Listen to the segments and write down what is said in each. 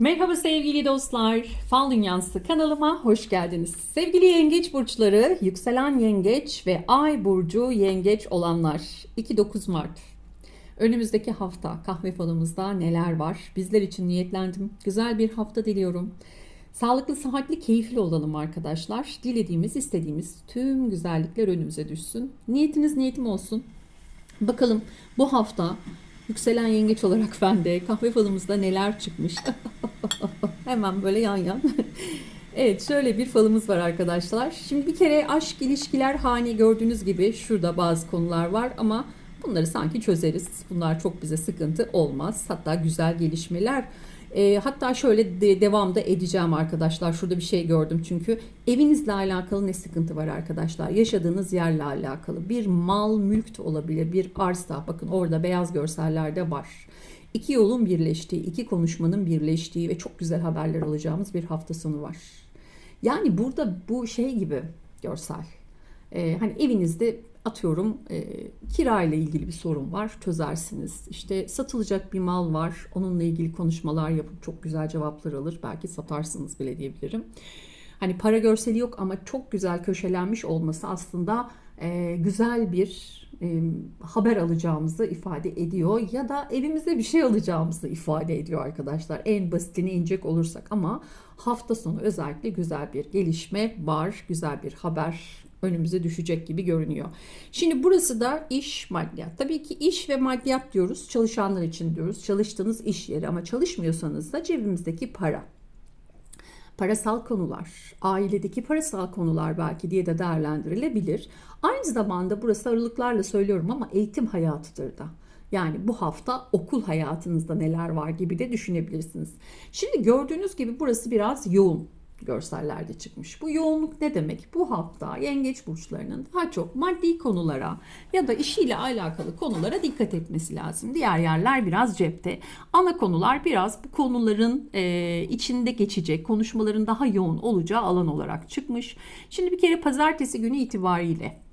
Merhaba sevgili dostlar. Fal Dünyası kanalıma hoş geldiniz. Sevgili yengeç burçları, yükselen yengeç ve ay burcu yengeç olanlar. 2-9 Mart. Önümüzdeki hafta kahve falımızda neler var? Bizler için niyetlendim. Güzel bir hafta diliyorum. Sağlıklı, sıhhatli, keyifli olalım arkadaşlar. Dilediğimiz, istediğimiz tüm güzellikler önümüze düşsün. Niyetiniz niyetim olsun. Bakalım bu hafta yükselen yengeç olarak ben de kahve falımızda neler çıkmış. Hemen böyle yan yan. evet şöyle bir falımız var arkadaşlar. Şimdi bir kere aşk ilişkiler hani gördüğünüz gibi şurada bazı konular var ama bunları sanki çözeriz. Bunlar çok bize sıkıntı olmaz. Hatta güzel gelişmeler. E, hatta şöyle de, devamda edeceğim arkadaşlar. Şurada bir şey gördüm çünkü. Evinizle alakalı ne sıkıntı var arkadaşlar? Yaşadığınız yerle alakalı. Bir mal, mülk de olabilir. Bir arsa. Bakın orada beyaz görsellerde var. İki yolun birleştiği, iki konuşmanın birleştiği ve çok güzel haberler alacağımız bir hafta sonu var. Yani burada bu şey gibi görsel. Ee, hani evinizde atıyorum e, kira ile ilgili bir sorun var çözersiniz. İşte satılacak bir mal var onunla ilgili konuşmalar yapıp çok güzel cevaplar alır. Belki satarsınız bile diyebilirim. Hani para görseli yok ama çok güzel köşelenmiş olması aslında e, güzel bir e, haber alacağımızı ifade ediyor ya da evimizde bir şey alacağımızı ifade ediyor arkadaşlar. En basitini inecek olursak ama hafta sonu özellikle güzel bir gelişme var, güzel bir haber önümüze düşecek gibi görünüyor. Şimdi burası da iş maddiyat. Tabii ki iş ve maddiyat diyoruz. Çalışanlar için diyoruz. Çalıştığınız iş yeri ama çalışmıyorsanız da cebimizdeki para parasal konular, ailedeki parasal konular belki diye de değerlendirilebilir. Aynı zamanda burası aralıklarla söylüyorum ama eğitim hayatıdır da. Yani bu hafta okul hayatınızda neler var gibi de düşünebilirsiniz. Şimdi gördüğünüz gibi burası biraz yoğun görsellerde çıkmış. Bu yoğunluk ne demek? Bu hafta yengeç burçlarının daha çok maddi konulara ya da işiyle alakalı konulara dikkat etmesi lazım. Diğer yerler biraz cepte. Ana konular biraz bu konuların e, içinde geçecek, konuşmaların daha yoğun olacağı alan olarak çıkmış. Şimdi bir kere pazartesi günü itibariyle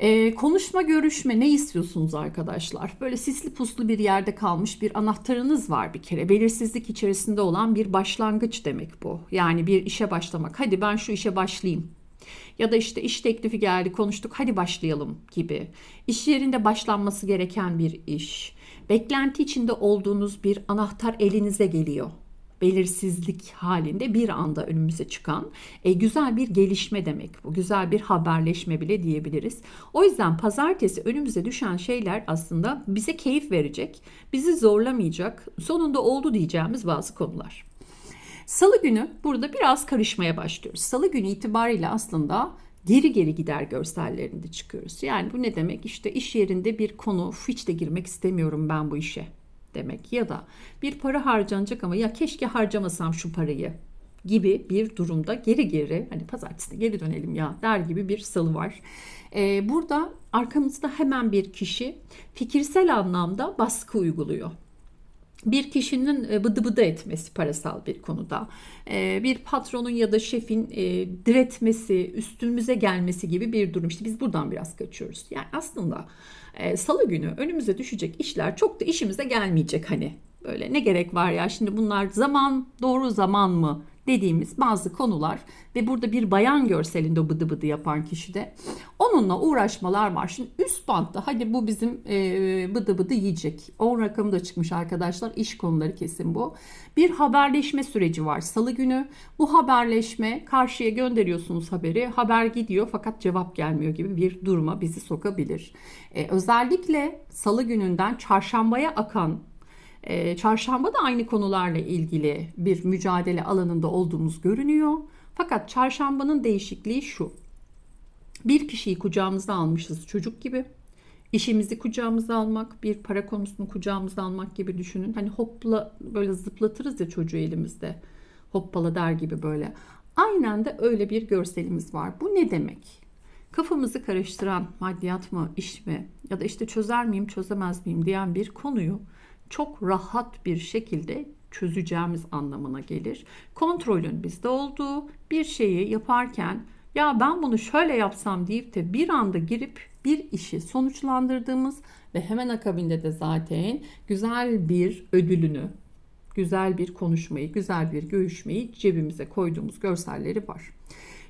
ee, konuşma, görüşme ne istiyorsunuz arkadaşlar? Böyle sisli puslu bir yerde kalmış bir anahtarınız var bir kere. Belirsizlik içerisinde olan bir başlangıç demek bu. Yani bir işe başlamak. Hadi ben şu işe başlayayım. Ya da işte iş teklifi geldi konuştuk hadi başlayalım gibi. İş yerinde başlanması gereken bir iş. Beklenti içinde olduğunuz bir anahtar elinize geliyor belirsizlik halinde bir anda önümüze çıkan e, güzel bir gelişme demek bu. Güzel bir haberleşme bile diyebiliriz. O yüzden pazartesi önümüze düşen şeyler aslında bize keyif verecek, bizi zorlamayacak, sonunda oldu diyeceğimiz bazı konular. Salı günü burada biraz karışmaya başlıyoruz. Salı günü itibariyle aslında geri geri gider görsellerinde çıkıyoruz. Yani bu ne demek? İşte iş yerinde bir konu hiç de girmek istemiyorum ben bu işe demek ya da bir para harcanacak ama ya keşke harcamasam şu parayı gibi bir durumda geri geri hani pazartesine geri dönelim ya der gibi bir salı var. Ee, burada arkamızda hemen bir kişi fikirsel anlamda baskı uyguluyor bir kişinin e, bıdı bıdı etmesi parasal bir konuda, e, bir patronun ya da şefin e, diretmesi, üstümüze gelmesi gibi bir durum. İşte biz buradan biraz kaçıyoruz. Yani aslında salı günü önümüze düşecek işler çok da işimize gelmeyecek hani. Böyle ne gerek var ya şimdi bunlar zaman doğru zaman mı dediğimiz bazı konular ve burada bir bayan görselinde bıdı bıdı yapan kişi de onunla uğraşmalar var. Şimdi üst bantta hadi bu bizim e, bıdı bıdı yiyecek. 10 rakamı da çıkmış arkadaşlar. İş konuları kesin bu. Bir haberleşme süreci var salı günü. Bu haberleşme karşıya gönderiyorsunuz haberi. Haber gidiyor fakat cevap gelmiyor gibi bir duruma bizi sokabilir. E, özellikle salı gününden çarşambaya akan e, çarşamba da aynı konularla ilgili bir mücadele alanında olduğumuz görünüyor. Fakat çarşambanın değişikliği şu. Bir kişiyi kucağımıza almışız çocuk gibi. İşimizi kucağımıza almak, bir para konusunu kucağımıza almak gibi düşünün. Hani hopla böyle zıplatırız ya çocuğu elimizde. Hoppala der gibi böyle. Aynen de öyle bir görselimiz var. Bu ne demek? Kafamızı karıştıran maddiyat mı, iş mi ya da işte çözer miyim, çözemez miyim diyen bir konuyu çok rahat bir şekilde çözeceğimiz anlamına gelir. Kontrolün bizde olduğu bir şeyi yaparken ya ben bunu şöyle yapsam deyip de bir anda girip bir işi sonuçlandırdığımız ve hemen akabinde de zaten güzel bir ödülünü güzel bir konuşmayı, güzel bir görüşmeyi cebimize koyduğumuz görselleri var.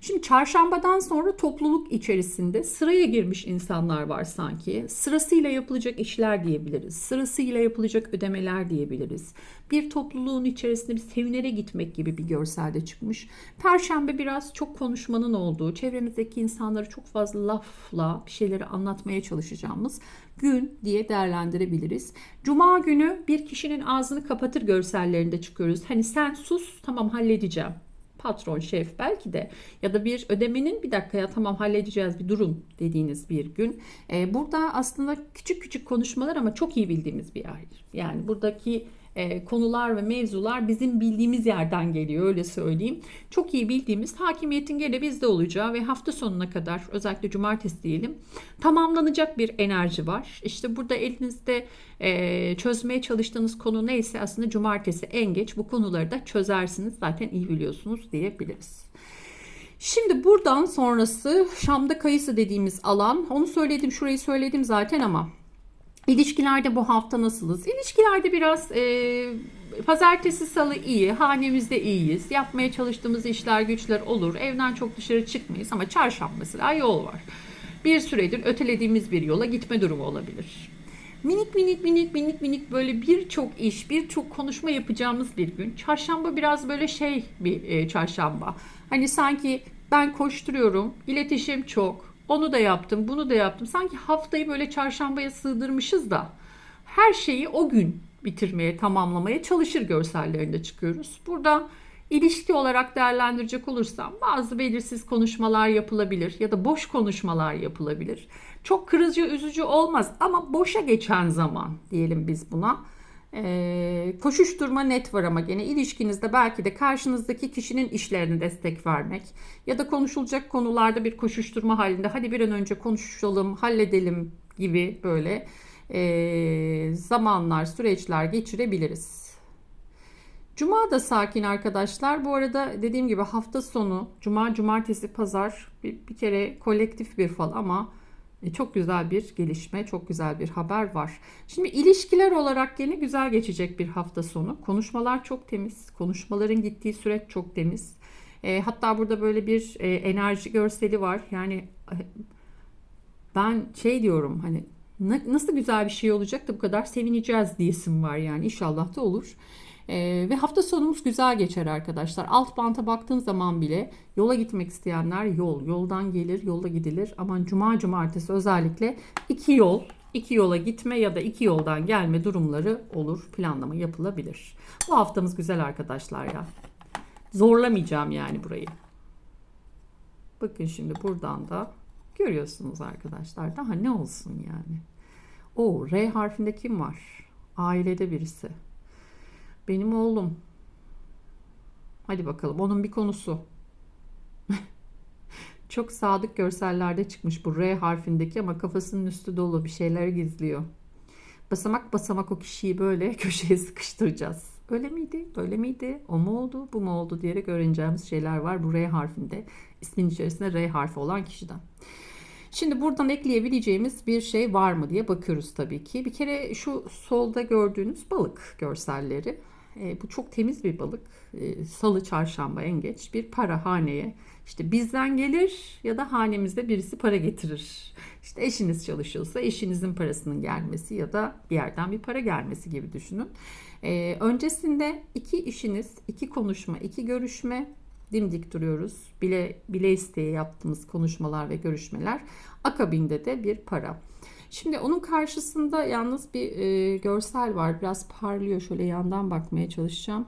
Şimdi çarşambadan sonra topluluk içerisinde sıraya girmiş insanlar var sanki. Sırasıyla yapılacak işler diyebiliriz. Sırasıyla yapılacak ödemeler diyebiliriz. Bir topluluğun içerisinde bir seminere gitmek gibi bir görselde çıkmış. Perşembe biraz çok konuşmanın olduğu, çevremizdeki insanları çok fazla lafla bir şeyleri anlatmaya çalışacağımız gün diye değerlendirebiliriz. Cuma günü bir kişinin ağzını kapatır görsellerinde çıkıyoruz. Hani sen sus tamam halledeceğim patron, şef belki de ya da bir ödemenin bir dakika ya tamam halledeceğiz bir durun dediğiniz bir gün. Ee, burada aslında küçük küçük konuşmalar ama çok iyi bildiğimiz bir yer. Yani buradaki e, konular ve mevzular bizim bildiğimiz yerden geliyor öyle söyleyeyim. Çok iyi bildiğimiz hakimiyetin gene bizde olacağı ve hafta sonuna kadar özellikle cumartesi diyelim tamamlanacak bir enerji var. İşte burada elinizde e, çözmeye çalıştığınız konu neyse aslında cumartesi en geç bu konuları da çözersiniz zaten iyi biliyorsunuz diyebiliriz. Şimdi buradan sonrası Şam'da kayısı dediğimiz alan. Onu söyledim, şurayı söyledim zaten ama İlişkilerde bu hafta nasılız? İlişkilerde biraz e, pazartesi salı iyi, hanemizde iyiyiz. Yapmaya çalıştığımız işler güçler olur. Evden çok dışarı çıkmayız ama çarşamba mesela yol var. Bir süredir ötelediğimiz bir yola gitme durumu olabilir. Minik minik minik minik minik böyle birçok iş, birçok konuşma yapacağımız bir gün. Çarşamba biraz böyle şey bir e, çarşamba. Hani sanki ben koşturuyorum, iletişim çok, onu da yaptım, bunu da yaptım. Sanki haftayı böyle çarşambaya sığdırmışız da her şeyi o gün bitirmeye, tamamlamaya çalışır görsellerinde çıkıyoruz. Burada ilişki olarak değerlendirecek olursam bazı belirsiz konuşmalar yapılabilir ya da boş konuşmalar yapılabilir. Çok kırıcı, üzücü olmaz ama boşa geçen zaman diyelim biz buna. Ee, koşuşturma net var ama gene ilişkinizde belki de karşınızdaki kişinin işlerine destek vermek ya da konuşulacak konularda bir koşuşturma halinde hadi bir an önce konuşalım, halledelim gibi böyle e, zamanlar, süreçler geçirebiliriz. Cuma da sakin arkadaşlar. Bu arada dediğim gibi hafta sonu, cuma, cumartesi, pazar bir, bir kere kolektif bir fal ama çok güzel bir gelişme, çok güzel bir haber var. Şimdi ilişkiler olarak yine güzel geçecek bir hafta sonu. Konuşmalar çok temiz. Konuşmaların gittiği süreç çok temiz. E, hatta burada böyle bir e, enerji görseli var. Yani e, ben şey diyorum hani nasıl güzel bir şey olacak da bu kadar sevineceğiz diyesim var yani inşallah da olur. Ee, ve hafta sonumuz güzel geçer arkadaşlar. Alt banta baktığım zaman bile yola gitmek isteyenler yol, yoldan gelir, yolda gidilir. Aman cuma cumartesi özellikle iki yol, iki yola gitme ya da iki yoldan gelme durumları olur. Planlama yapılabilir. Bu haftamız güzel arkadaşlar ya. Zorlamayacağım yani burayı. Bakın şimdi buradan da görüyorsunuz arkadaşlar. Daha ne olsun yani. O R harfinde kim var? Ailede birisi. Benim oğlum. Hadi bakalım onun bir konusu. Çok sadık görsellerde çıkmış bu R harfindeki ama kafasının üstü dolu bir şeyler gizliyor. Basamak basamak o kişiyi böyle köşeye sıkıştıracağız. Öyle miydi? Böyle miydi? O mu oldu? Bu mu oldu? diyerek öğreneceğimiz şeyler var bu R harfinde. İsmin içerisinde R harfi olan kişiden. Şimdi buradan ekleyebileceğimiz bir şey var mı diye bakıyoruz tabii ki. Bir kere şu solda gördüğünüz balık görselleri. E, bu çok temiz bir balık. E, salı, çarşamba en geç bir para haneye. İşte bizden gelir ya da hanemizde birisi para getirir. İşte eşiniz çalışıyorsa eşinizin parasının gelmesi ya da bir yerden bir para gelmesi gibi düşünün. E, öncesinde iki işiniz, iki konuşma, iki görüşme dimdik duruyoruz. Bile, bile isteye yaptığımız konuşmalar ve görüşmeler. Akabinde de bir para. Şimdi onun karşısında yalnız bir e, görsel var. Biraz parlıyor. Şöyle yandan bakmaya çalışacağım.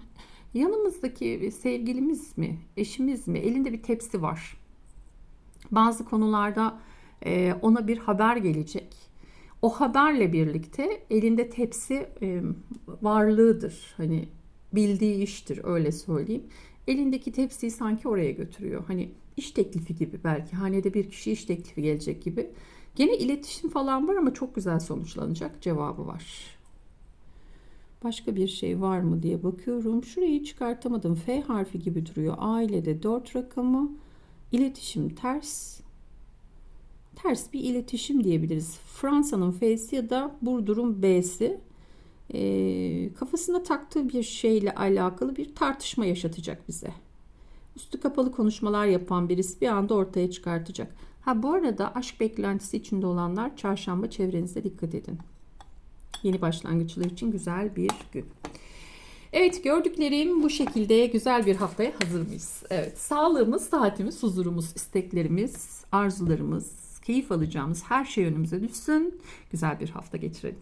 Yanımızdaki sevgilimiz mi, eşimiz mi? Elinde bir tepsi var. Bazı konularda e, ona bir haber gelecek. O haberle birlikte elinde tepsi e, varlığıdır. Hani bildiği iştir öyle söyleyeyim. Elindeki tepsiyi sanki oraya götürüyor. Hani iş teklifi gibi belki hanede bir kişi iş teklifi gelecek gibi. Gene iletişim falan var ama çok güzel sonuçlanacak cevabı var. Başka bir şey var mı diye bakıyorum. Şurayı çıkartamadım. F harfi gibi duruyor. Ailede 4 rakamı. İletişim ters. Ters bir iletişim diyebiliriz. Fransa'nın F'si ya da Burdur'un B'si. e, kafasına taktığı bir şeyle alakalı bir tartışma yaşatacak bize. Üstü kapalı konuşmalar yapan birisi bir anda ortaya çıkartacak. Ha bu arada aşk beklentisi içinde olanlar çarşamba çevrenize dikkat edin. Yeni başlangıçlar için güzel bir gün. Evet gördüklerim bu şekilde güzel bir haftaya hazır mıyız? Evet sağlığımız, saatimiz, huzurumuz, isteklerimiz, arzularımız, keyif alacağımız her şey önümüze düşsün. Güzel bir hafta geçirelim.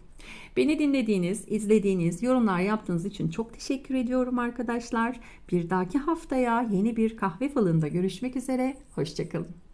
Beni dinlediğiniz, izlediğiniz, yorumlar yaptığınız için çok teşekkür ediyorum arkadaşlar. Bir dahaki haftaya yeni bir kahve falında görüşmek üzere. Hoşçakalın.